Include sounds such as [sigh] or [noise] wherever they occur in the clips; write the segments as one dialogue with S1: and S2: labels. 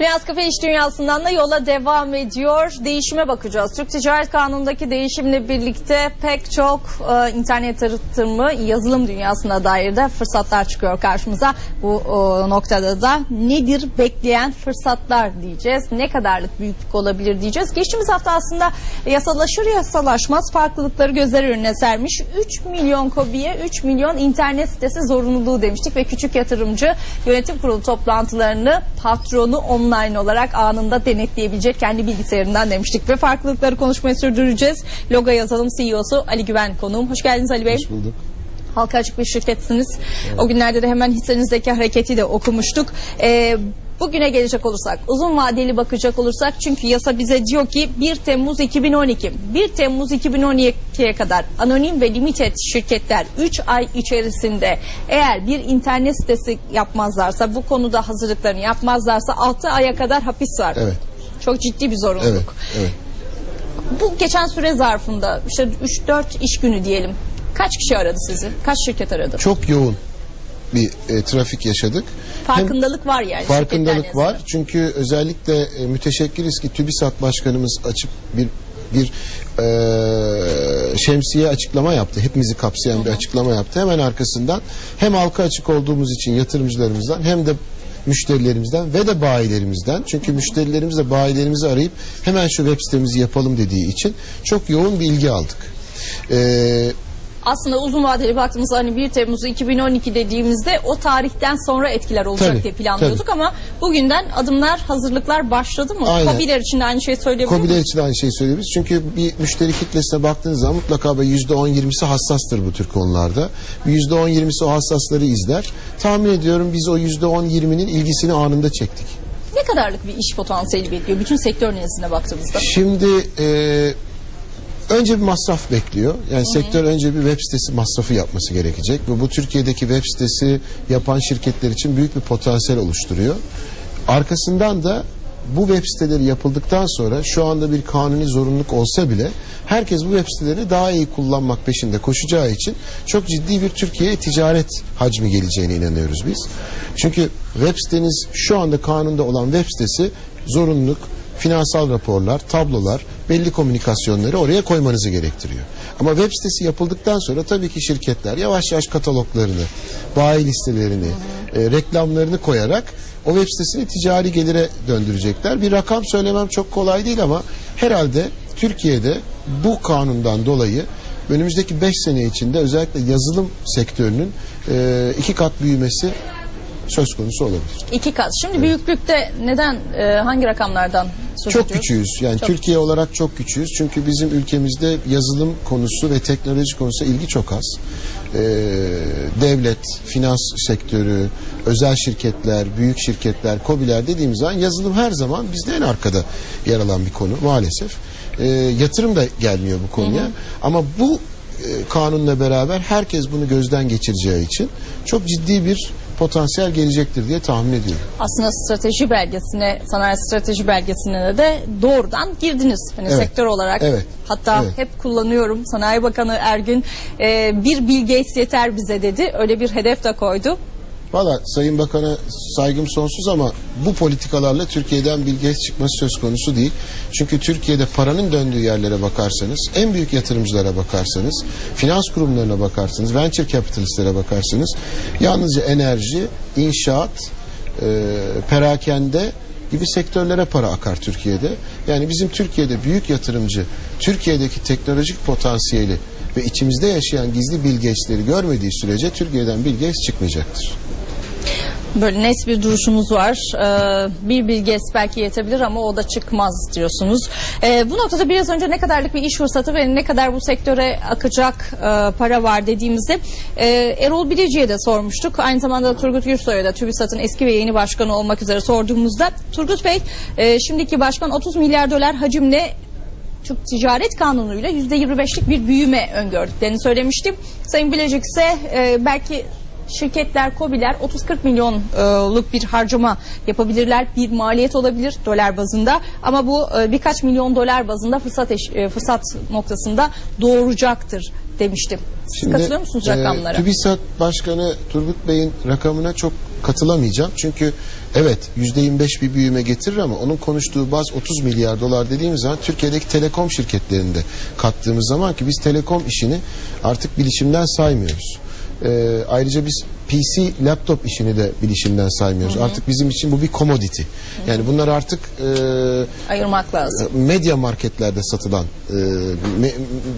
S1: Beyaz Kafe İş Dünyası'ndan da yola devam ediyor. Değişime bakacağız. Türk Ticaret Kanunu'ndaki değişimle birlikte pek çok e, internet tanıtımı yazılım dünyasına dair de fırsatlar çıkıyor karşımıza. Bu e, noktada da nedir bekleyen fırsatlar diyeceğiz. Ne kadarlık büyüklük olabilir diyeceğiz. Geçtiğimiz hafta aslında yasalaşır yasalaşmaz farklılıkları gözler önüne sermiş. 3 milyon kobiye 3 milyon internet sitesi zorunluluğu demiştik ve küçük yatırımcı yönetim kurulu toplantılarını patronu online olarak anında denetleyebilecek kendi bilgisayarından demiştik ve farklılıkları konuşmayı sürdüreceğiz. Loga yazalım CEO'su Ali Güven konuğum. Hoş geldiniz Ali Bey.
S2: Hoş bulduk.
S1: Halka açık bir şirketsiniz. O günlerde de hemen hissenizdeki hareketi de okumuştuk. Ee, bugüne gelecek olursak, uzun vadeli bakacak olursak çünkü yasa bize diyor ki 1 Temmuz 2012, 1 Temmuz 2012'ye kadar anonim ve limited şirketler 3 ay içerisinde eğer bir internet sitesi yapmazlarsa, bu konuda hazırlıklarını yapmazlarsa 6 aya kadar hapis var.
S2: Evet.
S1: Çok ciddi bir zorunluluk.
S2: Evet. Evet.
S1: Bu geçen süre zarfında işte 3-4 iş günü diyelim. Kaç kişi aradı sizi? Kaç şirket aradı?
S2: Çok yoğun bir e, trafik yaşadık.
S1: Farkındalık var yani.
S2: Hem farkındalık var.
S1: nezdinde.
S2: Çünkü özellikle e, müteşekkiriz ki TÜBİSAT Başkanımız açıp bir bir e, şemsiye açıklama yaptı. Hepimizi kapsayan bir açıklama yaptı. Hemen arkasından hem halka açık olduğumuz için yatırımcılarımızdan hem de müşterilerimizden ve de bayilerimizden çünkü müşterilerimiz de bayilerimizi arayıp hemen şu web sitemizi yapalım dediği için çok yoğun bir ilgi aldık. Ee,
S1: Aslında uzun vadeli baktığımızda hani 1 Temmuz 2012 dediğimizde o tarihten sonra etkiler olacak
S2: Tabii,
S1: diye planlıyorduk ama bugünden adımlar, hazırlıklar başladı mı?
S2: Aynen.
S1: Kobiler için de aynı şeyi söyleyebilir
S2: Kobiler için de aynı şeyi söyleyebiliriz. Çünkü bir müşteri kitlesine baktığınız zaman mutlaka böyle %10-20'si hassastır bu tür konularda. %10-20'si o hassasları izler. Tahmin ediyorum biz o %10-20'nin ilgisini anında çektik.
S1: Ne kadarlık bir iş potansiyeli bekliyor bütün sektör nezdine baktığımızda?
S2: Şimdi e, önce bir masraf bekliyor. Yani sektör önce bir web sitesi masrafı yapması gerekecek. Ve bu Türkiye'deki web sitesi yapan şirketler için büyük bir potansiyel oluşturuyor. Arkasından da bu web siteleri yapıldıktan sonra şu anda bir kanuni zorunluluk olsa bile herkes bu web sitelerini daha iyi kullanmak peşinde koşacağı için çok ciddi bir Türkiye ticaret hacmi geleceğine inanıyoruz biz. Çünkü web siteniz şu anda kanunda olan web sitesi zorunluluk, finansal raporlar, tablolar, belli komünikasyonları oraya koymanızı gerektiriyor. Ama web sitesi yapıldıktan sonra tabii ki şirketler yavaş yavaş kataloglarını, bayi listelerini, e, reklamlarını koyarak o web sitesini ticari gelire döndürecekler. Bir rakam söylemem çok kolay değil ama herhalde Türkiye'de bu kanundan dolayı önümüzdeki 5 sene içinde özellikle yazılım sektörünün e, iki kat büyümesi söz konusu olabilir.
S1: İki kat. Şimdi büyüklükte neden, e, hangi rakamlardan söz
S2: Çok
S1: ediyoruz?
S2: küçüğüz. Yani
S1: Çok
S2: Türkiye olarak çok küçüğüz. Çünkü bizim ülkemizde yazılım konusu ve teknoloji konusu ilgi çok az. Ee, devlet, finans sektörü, özel şirketler, büyük şirketler, kobiler dediğimiz zaman yazılım her zaman bizde en arkada yer alan bir konu maalesef. Ee, yatırım da gelmiyor bu konuya. Ama bu e, kanunla beraber herkes bunu gözden geçireceği için çok ciddi bir potansiyel gelecektir diye tahmin ediyorum.
S1: Aslında strateji belgesine, sanayi strateji belgesine de doğrudan girdiniz. Hani
S2: Evet.
S1: sektör olarak.
S2: Evet.
S1: Hatta
S2: Evet.
S1: hep kullanıyorum. Sanayi Bakanı Ergün e, bir Bill Gates yeter bize dedi. Öyle bir hedef de koydu.
S2: Valla Sayın Bakan'a saygım sonsuz ama bu politikalarla Türkiye'den Bill Gates çıkması söz konusu değil. Çünkü Türkiye'de paranın döndüğü yerlere bakarsanız, en büyük yatırımcılara bakarsanız, finans kurumlarına bakarsanız, venture capitalistlere bakarsanız, yalnızca enerji, inşaat, e, perakende gibi sektörlere para akar Türkiye'de. Yani bizim Türkiye'de büyük yatırımcı, Türkiye'deki teknolojik potansiyeli ve içimizde yaşayan gizli Bill Gates'leri görmediği sürece Türkiye'den Bill Gates çıkmayacağktır.
S1: Böyle net bir duruşumuz var. Ee, bir Bill Gates belki yetebilir ama o da çıkmaz diyorsunuz. Ee, bu noktada biraz önce ne kadarlık bir iş fırsatı ve ne kadar bu sektöre akacak e, para var dediğimizde e, Erol Bilici'ye de sormuştuk. Aynı zamanda Turgut Gürsoy'a da TÜBİSAT'ın eski ve yeni başkanı olmak üzere sorduğumuzda Turgut Bey e, şimdiki başkan 30 milyar dolar hacimle Türk Ticaret Kanunu'yla %25'lik bir büyüme öngördüklerini söylemiştim. Sayın Bilecik ise e, belki şirketler, kobiler 30-40 milyonluk bir harcama yapabilirler. Bir maliyet olabilir dolar bazında ama bu e, birkaç milyon dolar bazında fırsat eş- e, fırsat noktasında doğuracaktır demiştim. Siz katılıyor musunuz
S2: e,
S1: rakamlara?
S2: TÜBİSAT Başkanı Turgut Bey'in rakamına çok katılamayacağım. Çünkü evet %25 bir büyüme getirir ama onun konuştuğu baz 30 milyar dolar dediğimiz zaman Türkiye'deki telekom şirketlerinde kattığımız zaman ki biz telekom işini artık bilişimden saymıyoruz. Ee, ayrıca biz PC laptop işini de bilişimden saymıyoruz. Artık bizim için bu bir commodity. Yani bunlar artık e,
S1: Ayırmak lazım.
S2: medya marketlerde satılan e, me-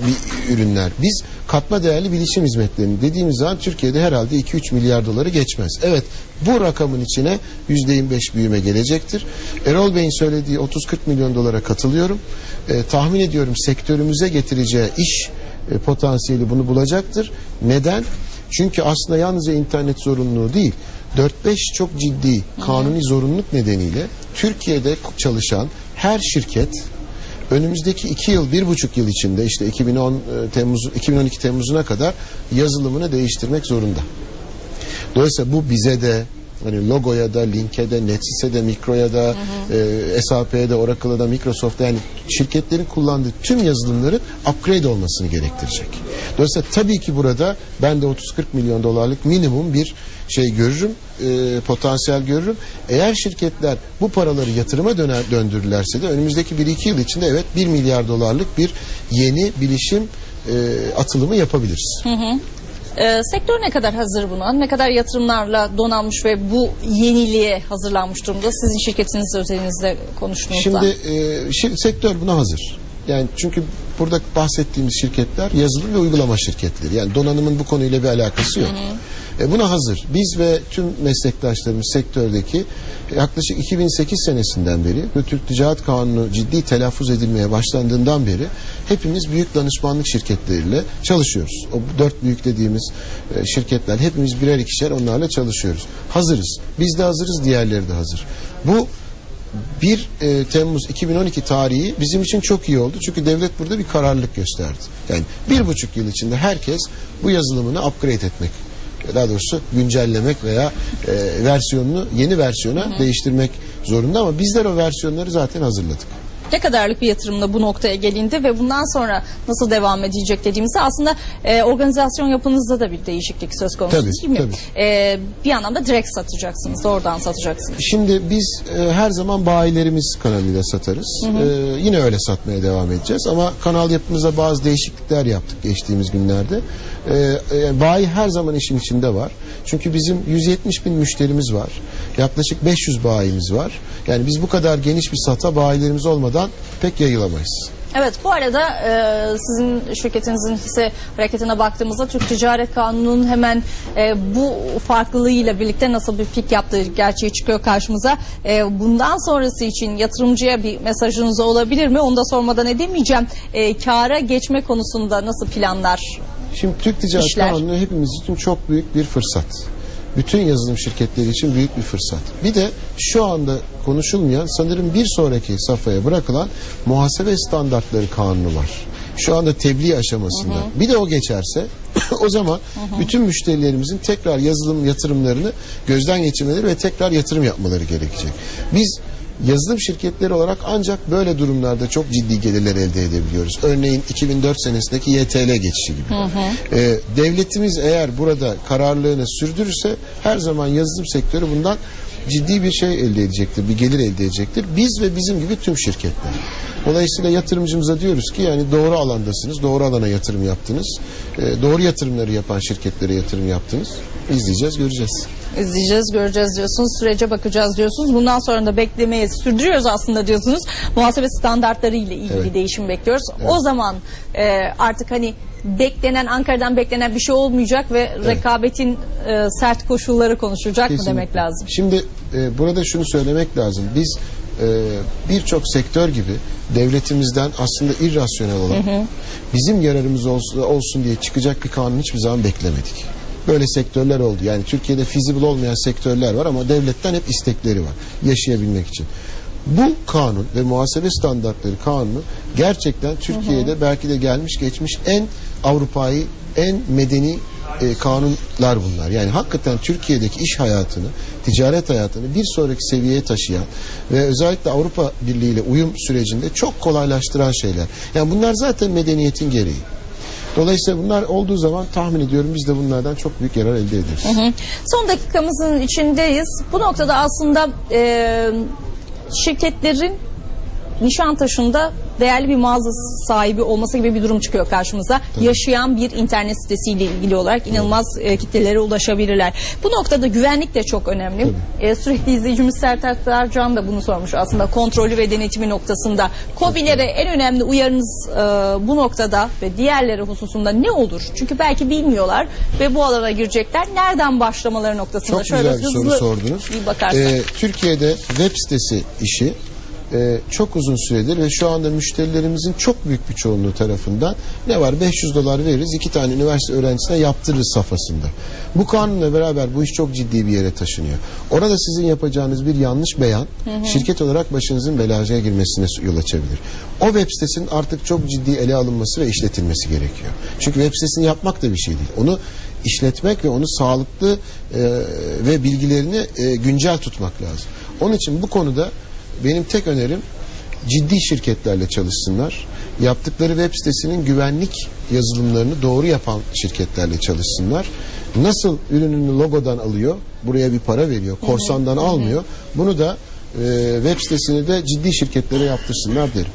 S2: bir ürünler. Biz katma değerli bilişim hizmetlerini dediğimiz zaman Türkiye'de herhalde 2-3 milyar doları geçmez. Evet bu rakamın içine %25 büyüme gelecektir. Erol Bey'in söylediği 30-40 milyon dolara katılıyorum. E, tahmin ediyorum sektörümüze getireceği iş e, potansiyeli bunu bulacaktır. Neden? Çünkü aslında yalnızca internet zorunluluğu değil, 4-5 çok ciddi kanuni zorunluluk nedeniyle Türkiye'de çalışan her şirket önümüzdeki iki yıl, bir buçuk yıl içinde işte 2010 e, Temmuz, 2012 Temmuz'una kadar yazılımını değiştirmek zorunda. Dolayısıyla bu bize de hani Logo'ya da, Link'e de, Netsys'e de, Mikro'ya da, e, SAP'ye de, Oracle'a da, Microsoft'a yani şirketlerin kullandığı tüm yazılımları upgrade olmasını gerektirecek. Dolayısıyla tabii ki burada ben de 30-40 milyon dolarlık minimum bir şey görürüm, e, potansiyel görürüm. Eğer şirketler bu paraları yatırıma döner, döndürürlerse de önümüzdeki 1-2 yıl içinde evet 1 milyar dolarlık bir yeni bilişim e, atılımı yapabiliriz.
S1: Ee, sektör ne kadar hazır buna? Ne kadar yatırımlarla donanmış ve bu yeniliğe hazırlanmış durumda? Sizin şirketiniz özelinizde konuştuğunuzda.
S2: Şimdi e, şir- sektör buna hazır. Yani çünkü burada bahsettiğimiz şirketler yazılım ve uygulama şirketleri. Yani donanımın bu konuyla bir alakası yok. E, buna hazır. Biz ve tüm meslektaşlarımız sektördeki yaklaşık 2008 senesinden beri ve Türk Ticaret Kanunu ciddi telaffuz edilmeye başlandığından beri hepimiz büyük danışmanlık şirketleriyle çalışıyoruz. O dört büyük dediğimiz e, şirketler hepimiz birer ikişer onlarla çalışıyoruz. Hazırız. Biz de hazırız, diğerleri de hazır. Bu 1 e, Temmuz 2012 tarihi bizim için çok iyi oldu. Çünkü devlet burada bir kararlılık gösterdi. Yani bir buçuk yıl içinde herkes bu yazılımını upgrade etmek, daha doğrusu güncellemek veya e, versiyonunu yeni versiyona değiştirmek zorunda ama bizler o versiyonları zaten hazırladık.
S1: Ne kadarlık bir yatırımla bu noktaya gelindi ve bundan sonra nasıl devam edecek dediğimizde aslında e, organizasyon yapınızda da bir değişiklik söz konusu
S2: Tabii,
S1: değil mi?
S2: tabii.
S1: E, bir anlamda direkt satacaksınız, doğrudan satacaksınız.
S2: Şimdi biz e, her zaman bayilerimiz kanalıyla satarız. E, yine öyle satmaya devam edeceğiz ama kanal yapımızda bazı değişiklikler yaptık geçtiğimiz günlerde. E, e, bayi her zaman işin içinde var. Çünkü bizim 170 bin müşterimiz var. Yaklaşık 500 bayimiz var. Yani biz bu kadar geniş bir sata bayilerimiz olmadan pek yayılamayız.
S1: Evet bu arada e, sizin şirketinizin hisse hareketine baktığımızda Türk Ticaret Kanunu'nun hemen e, bu farklılığıyla birlikte nasıl bir pik yaptığı gerçeği çıkıyor karşımıza. E, bundan sonrası için yatırımcıya bir mesajınız olabilir mi? Onu da sormadan edemeyeceğim. E, kâra geçme konusunda nasıl planlar?
S2: Şimdi Türk Ticaret
S1: İşler.
S2: Kanunu hepimiz için çok büyük bir fırsat. Bütün yazılım şirketleri için büyük bir fırsat. Bir de şu anda konuşulmayan sanırım bir sonraki safhaya bırakılan muhasebe standartları kanunu var. Şu anda tebliğ aşamasında. Bir de o geçerse [clears throat] o zaman bütün müşterilerimizin tekrar yazılım yatırımlarını gözden geçirmeleri ve tekrar yatırım yapmaları gerekecek. Biz yazılım şirketleri olarak ancak böyle durumlarda çok ciddi gelirler elde edebiliyoruz. Örneğin 2004 senesindeki YTL geçişi gibi. Ee, devletimiz eğer burada kararlılığını sürdürürse her zaman yazılım sektörü bundan ciddi bir şey elde edecektir, bir gelir elde edecektir. Biz ve bizim gibi tüm şirketler. Dolayısıyla yatırımcımıza diyoruz ki yani doğru alandasınız, doğru alana yatırım yaptınız, Ee, doğru yatırımları yapan şirketlere yatırım yaptınız. İzleyeceğiz, göreceğiz.
S1: İzleyeceğiz, göreceğiz diyorsunuz. Sürece bakacağız diyorsunuz. Bundan sonra da beklemeye sürdürüyoruz aslında diyorsunuz. Muhasebe standartları ile ilgili
S2: Evet.
S1: değişim bekliyoruz. O zaman e, artık hani beklenen Ankara'dan beklenen bir şey olmayacak ve rekabetin e, sert koşulları konuşulacak mı
S2: Kesinlikle.
S1: demek lazım?
S2: Şimdi e, burada şunu söylemek lazım. Biz e, birçok sektör gibi devletimizden aslında irrasyonel olan bizim yararımız olsun, olsun diye çıkacak bir kanun hiçbir zaman beklemedik. Böyle sektörler oldu. Yani Türkiye'de feasible olmayan sektörler var ama devletten hep istekleri var yaşayabilmek için. Bu kanun ve muhasebe standartları kanunu gerçekten Türkiye'de belki de gelmiş geçmiş en Avrupa'yı en medeni e, kanunlar bunlar. Yani hakikaten Türkiye'deki iş hayatını, ticaret hayatını bir sonraki seviyeye taşıyan ve özellikle Avrupa Birliği ile uyum sürecinde çok kolaylaştıran şeyler. Yani bunlar zaten medeniyetin gereği. Dolayısıyla bunlar olduğu zaman tahmin ediyorum biz de bunlardan çok büyük yarar elde ederiz.
S1: Hı. Son dakikamızın içindeyiz. Bu noktada aslında e, şirketlerin Nişantaşı'nda değerli bir mağaza sahibi olması gibi bir durum çıkıyor karşımıza. Yaşayan bir internet sitesiyle ilgili olarak inanılmaz e, kitlelere ulaşabilirler. Bu noktada güvenlik de çok önemli. E, sürekli izleyicimiz Sertaç Tarcan da bunu sormuş aslında kontrolü ve denetimi noktasında. KOBİ'lere en önemli uyarınız e, bu noktada ve diğerleri hususunda ne olur? Çünkü belki bilmiyorlar ve bu alana girecekler. Nereden başlamaları noktasında
S2: Çok
S1: şöyle
S2: güzel bir soru
S1: hızlı
S2: sordunuz.
S1: bir bakarsak.
S2: Ee, Türkiye'de web sitesi işi e, çok uzun süredir ve şu anda müşterilerimizin çok büyük bir çoğunluğu tarafından ne var 500 dolar veririz iki tane üniversite öğrencisine yaptırırız safhasında. Bu kanunla beraber bu iş çok ciddi bir yere taşınıyor. Orada sizin yapacağınız bir yanlış beyan şirket olarak başınızın belaya girmesine yol açabilir. O web sitesinin artık çok ciddi ele alınması ve işletilmesi gerekiyor. Çünkü web sitesini yapmak da bir şey değil. Onu işletmek ve onu sağlıklı e, ve bilgilerini e, güncel tutmak lazım. Onun için bu konuda benim tek önerim ciddi şirketlerle çalışsınlar. Yaptıkları web sitesinin güvenlik yazılımlarını doğru yapan şirketlerle çalışsınlar. Nasıl ürününü logodan alıyor, buraya bir para veriyor, korsandan almıyor. Bunu da e, web sitesini de ciddi şirketlere yaptırsınlar derim.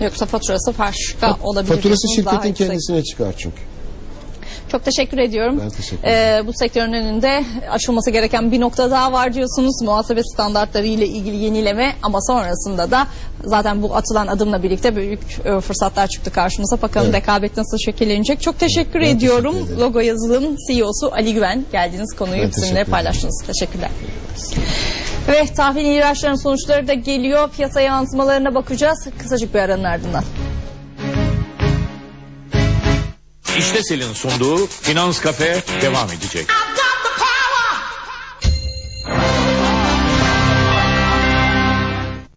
S1: Yoksa faturası başka olabilir.
S2: Faturası şirketin kendisine çıkar çünkü.
S1: Çok teşekkür ediyorum.
S2: Ben teşekkür
S1: Ee, bu sektörün önünde aşılması gereken bir nokta daha var diyorsunuz. Muhasebe standartları ile ilgili yenileme ama sonrasında da zaten bu atılan adımla birlikte büyük e, fırsatlar çıktı karşımıza. Bakalım
S2: Evet.
S1: rekabet nasıl şekillenecek. Çok teşekkür
S2: Ben
S1: ediyorum.
S2: teşekkür ederim.
S1: Logo yazılım CEO'su Ali Güven geldiğiniz konuyu
S2: Ben
S1: bizimle
S2: ederim.
S1: paylaştınız. Teşekkürler. Ve tahvil ihraçlarının sonuçları da geliyor. Piyasa yansımalarına bakacağız. Kısacık bir aranın ardından.
S3: İşte Selin sunduğu Finans Kafe devam edecek.